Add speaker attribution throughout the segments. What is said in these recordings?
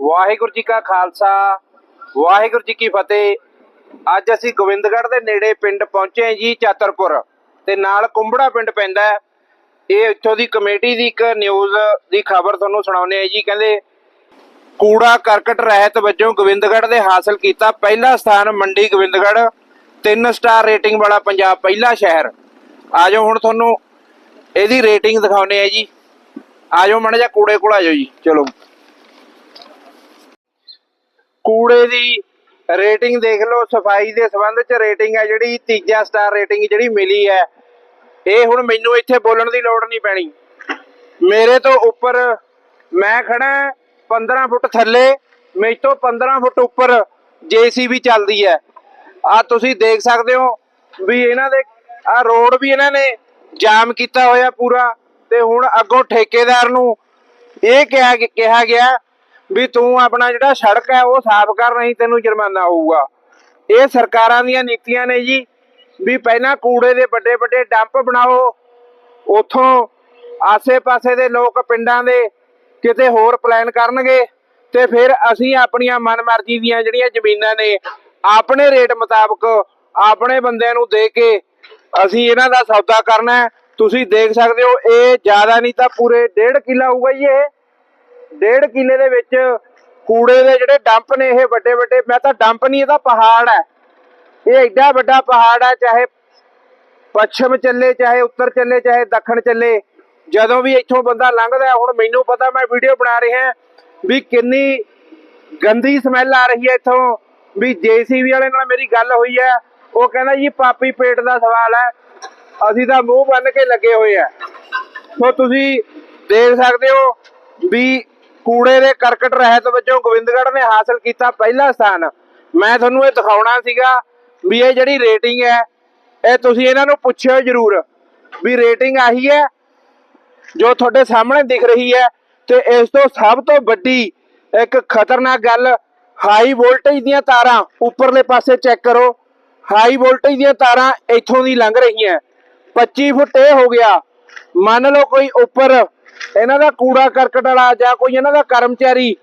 Speaker 1: ਵਾਹਿਗੁਰੂ ਜੀ ਕਾ ਖਾਲਸਾ, ਵਾਹਿਗੁਰੂ ਜੀ ਕੀ ਫਤਿਹ। ਅੱਜ ਅਸੀਂ ਗੋਬਿੰਦਗੜ੍ਹ ਦੇ ਨੇੜੇ ਪਿੰਡ ਪਹੁੰਚੇ ਹਾਂ ਜੀ, ਚਾਤਰਪੁਰ। ਤੇ ਨਾਲ ਕੁੰਬੜਾ ਪਿੰਡ ਪੈਂਦਾ ਹੈ। ਇਹ ਇੱਥੋਂ ਦੀ ਕਮੇਟੀ ਦੀ ਇੱਕ ਨਿਊਜ਼ ਦੀ ਖਬਰ ਤੁਹਾਨੂੰ ਸੁਣਾਉਂਦੇ ਆ ਜੀ। ਕਹਿੰਦੇ, ਕੂੜਾ ਕਰਕਟ ਰਹਿਤ ਵਜੋਂ ਗੋਬਿੰਦਗੜ੍ਹ ਦੇ ਹਾਸਲ ਕੀਤਾ ਪਹਿਲਾ ਸਥਾਨ ਮੰਡੀ ਗੋਬਿੰਦਗੜ੍ਹ। 3 ਸਟਾਰ ਰੇਟਿੰਗ ਵਾਲਾ ਪੰਜਾਬ ਪਹਿਲਾ ਸ਼ਹਿਰ। ਆਜੋ ਹੁਣ ਤੁਹਾਨੂੰ ਇਹਦੀ ਰੇਟਿੰਗ ਦਿਖਾਉਂਦੇ ਆ ਜੀ। ਆਜੋ ਮੜ ਜਾ ਕੂੜੇ ਕੋਲ ਆਜੋ ਜੀ। ਚਲੋ। ਕੂੜੇ ਦੀ ਰੇਟਿੰਗ ਦੇਖ ਲਓ, ਸਫ਼ਾਈ ਦੇ ਸੰਬੰਧ ਚ ਰੇਟਿੰਗ ਹੈ ਜਿਹੜੀ, ਤੀਜਾ ਸਟਾਰ ਰੇਟਿੰਗ ਜਿਹੜੀ ਮਿਲੀ ਹੈ। ਇਹ ਹੁਣ ਮੈਨੂੰ ਇੱਥੇ ਬੋਲਣ ਦੀ ਲੋੜ ਨਹੀਂ ਪੈਣੀ। ਮੇਰੇ ਤੋਂ ਉੱਪਰ ਮੈਂ ਖੜਾ 15 ਫੁੱਟ ਥੱਲੇ, ਮੇਰੇ ਤੋਂ 15 ਫੁੱਟ ਉੱਪਰ ਜੀਸੀਬੀ ਚੱਲਦੀ ਹੈ। ਆ ਤੁਸੀਂ ਦੇਖ ਸਕਦੇ ਹੋ ਵੀ ਇਹਨਾਂ ਦੇ ਆ ਰੋਡ ਵੀ ਇਹਨਾਂ ਨੇ ਜਾਮ ਕੀਤਾ ਹੋਇਆ ਪੂਰਾ, ਤੇ ਹੁਣ ਅੱਗੋਂ ਠੇਕੇਦਾਰ ਨੂੰ ਇਹ ਕਿਹਾ ਕਿਹਾ ਗਿਆ ਵੀ ਤੂੰ ਆਪਣਾ ਜਿਹੜਾ ਸੜਕ ਹੈ ਉਹ ਸਾਫ਼ ਕਰ, ਨਹੀਂ ਤੈਨੂੰ ਜੁਰਮਾਨਾ ਹੋਊਗਾ। ਇਹ ਸਰਕਾਰਾਂ ਦੀਆਂ ਨੀਤੀਆਂ ਨੇ ਜੀ, ਵੀ ਪਹਿਲਾਂ ਕੂੜੇ ਦੇ ਵੱਡੇ ਵੱਡੇ ਡੰਪ ਬਣਾਓ। ਉਥੋਂ ਆਸੇ-ਪਾਸੇ ਦੇ ਲੋਕ ਪਿੰਡਾਂ ਦੇ ਕਿਤੇ ਹੋਰ ਪਲਾਨ ਕਰਨਗੇ ਤੇ ਫਿਰ ਅਸੀਂ ਆਪਣੀਆਂ ਮਨਮਰਜ਼ੀ ਦੀਆਂ ਜਿਹੜੀਆਂ ਜ਼ਮੀਨਾਂ ਨੇ, ਆਪਣੇ ਰੇਟ ਮੁਤਾਬਕ ਆਪਣੇ ਬੰਦਿਆਂ ਨੂੰ ਦੇ ਕੇ ਅਸੀਂ ਇਹਨਾਂ ਦਾ ਸੌਦਾ ਕਰਨਾ ਤੁਸੀਂ ਦੇਖ ਸਕਦੇ ਹੋ, ਇਹ ਜ਼ਿਆਦਾ ਨਹੀਂ ਤਾਂ ਪੂਰੇ 1.5 ਕਿੱਲਾ ਹੋਊਗਾ ਜੀ ਇਹ। ਡੇਢ ਕਿਲੇ ਦੇ ਵਿੱਚ ਕੂੜੇ ਦੇ ਜਿਹੜੇ ਡੰਪ ਨੇ ਇਹ ਵੱਡੇ ਵੱਡੇ, ਮੈਂ ਤਾਂ ਡੰਪ ਨਹੀਂ ਇਹਦਾ ਪਹਾੜ ਹੈ। ਇਹ ਐਡਾ ਵੱਡਾ ਪਹਾੜ ਹੈ, ਚਾਹੇ ਪੱਛਮ ਚੱਲੇ, ਚਾਹੇ ਉੱਤਰ ਚੱਲੇ, ਚਾਹੇ ਦੱਖਣ ਚੱਲੇ, ਜਦੋਂ ਵੀ ਇੱਥੋਂ ਬੰਦਾ ਲੰਘਦਾ ਹੁਣ ਮੈਨੂੰ ਪਤਾ, ਮੈਂ ਵੀਡੀਓ ਬਣਾ ਰਿਹਾ ਵੀ ਕਿੰਨੀ ਗੰਦੀ ਸਮੈਲ ਆ ਰਹੀ ਹੈ ਇੱਥੋਂ, ਵੀ ਜੀਸੀਬੀ ਵਾਲੇ ਨਾਲ ਮੇਰੀ ਗੱਲ ਹੋਈ ਹੈ, ਉਹ ਕਹਿੰਦਾ ਜੀ ਪਾਪੀ ਪੇਟ ਦਾ ਸਵਾਲ ਹੈ, ਅਸੀਂ ਤਾਂ ਮੂੰਹ ਬੰਨ ਕੇ ਲੱਗੇ ਹੋਏ ਆ ਸੋ ਤੁਸੀਂ ਦੇਖ ਸਕਦੇ ਹੋ ਵੀ ਕੂੜੇ ਦੇ ਕਰਕਟ ਰਹਿਤ ਵਜੋਂ ਗੋਬਿੰਦਗੜ੍ਹ ਨੇ ਹਾਸਲ ਕੀਤਾ ਪਹਿਲਾ ਸਥਾਨ। ਮੈਂ ਤੁਹਾਨੂੰ ਇਹ ਦਿਖਾਉਣਾ ਸੀਗਾ ਵੀ ਇਹ ਜਿਹੜੀ ਰੇਟਿੰਗ ਹੈ, ਇਹ ਤੁਸੀਂ ਇਹਨਾਂ ਨੂੰ ਪੁੱਛਿਓ ਜਰੂਰ ਵੀ ਰੇਟਿੰਗ ਆਹੀ ਹੈ ਜੋ ਤੁਹਾਡੇ ਸਾਹਮਣੇ ਦਿਖ ਰਹੀ ਹੈ ਤੇ ਇਸ ਤੋਂ ਸਭ ਤੋਂ ਵੱਡੀ ਇੱਕ ਖਤਰਨਾਕ ਗੱਲ ਹਾਈ ਵੋਲਟੇਜ ਦੀਆਂ ਤਾਰਾਂ ਉੱਪਰਲੇ ਪਾਸੇ ਚੈੱਕ ਕਰੋ। ਹਾਈ ਵੋਲਟੇਜ ਦੀਆਂ ਤਾਰਾਂ ਇੱਥੋਂ ਦੀ ਲੰਘ ਰਹੀਆਂ। 25 ਫੁੱਟ ਇਹ ਹੋ ਗਿਆ। ਮੰਨ ਲਓ ਕੋਈ ਉੱਪਰ ਇਹਨਾਂ ਦਾ ਕੂੜਾ ਕਰਕਟ ਵਾਲਾ ਜਾਂ ਕੋਈ ਇਹਨਾਂ ਦਾ ਕਰਮਚਾਰੀ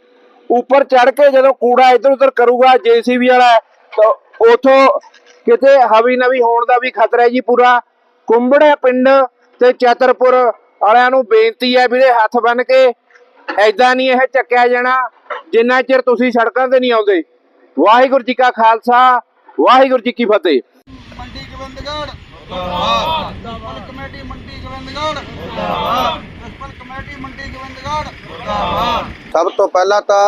Speaker 1: ਉੱਪਰ ਚੜ ਕੇ ਜਦੋਂ ਕੂੜਾ ਇੱਧਰ ਉੱਧਰ ਕਰੂਗਾ, ਜੀਸੀਬੀ ਵਾਲਾ ਤਾਂ ਉਥੋਂ ਕਿਤੇ ਹਵੀ ਨਵੀ ਹੋਣ ਦਾ ਵੀ ਖਤਰਾ ਹੈ ਜੀ ਪੂਰਾ। ਕੁੰਬੜੇ ਪਿੰਡ ਤੇ ਚਤਰਪੁਰ ਵਾਲਿਆਂ ਨੂੰ ਬੇਨਤੀ ਹੈ ਵੀਰੇ ਹੱਥ ਬੰਨ ਕੇ ਐਦਾਂ ਨਹੀਂ ਇਹ ਚੱਕਿਆ ਜਾਣਾ, ਜਿੰਨਾ ਚਿਰ ਤੁਸੀਂ ਸੜਕਾਂ ਤੇ ਨਹੀਂ ਆਉਂਦੇ। ਵਾਹਿਗੁਰੂ ਜੀ ਕਾ ਖਾਲਸਾ, ਵਾਹਿਗੁਰੂ ਜੀ ਕੀ ਫਤਿਹ।
Speaker 2: ਮੰਡੀ ਗੋਬਿੰਦਗੜ੍ਹ, ਮੁਰਦਾਬਾਦ। ਕਮੇਟੀ ਮੰਡੀ ਗੋਬਿੰਦਗੜ੍ਹ, ਮੁਰਦਾਬਾਦ। ਕਮੇਟੀ ਮੰਡੀ ਗੋਬਿੰਦਗੜ੍ਹ
Speaker 3: ਸਭ ਤੋਂ ਪਹਿਲਾਂ ਤਾਂ